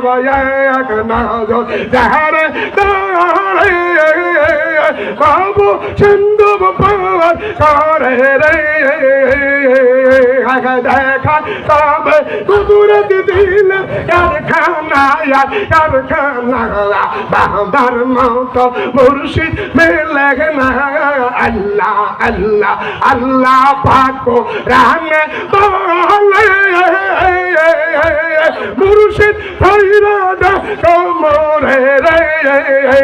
বাবা সিন্ধু করে রে দেখা তবে কুদরত দিল কারখানা কারখানা বাবার মত মুর্শিদ মেলে না আল্লাহ আল্লাহ আল্লাহ পাক রানে মুর্শিদ ভৈরা কোমরে রে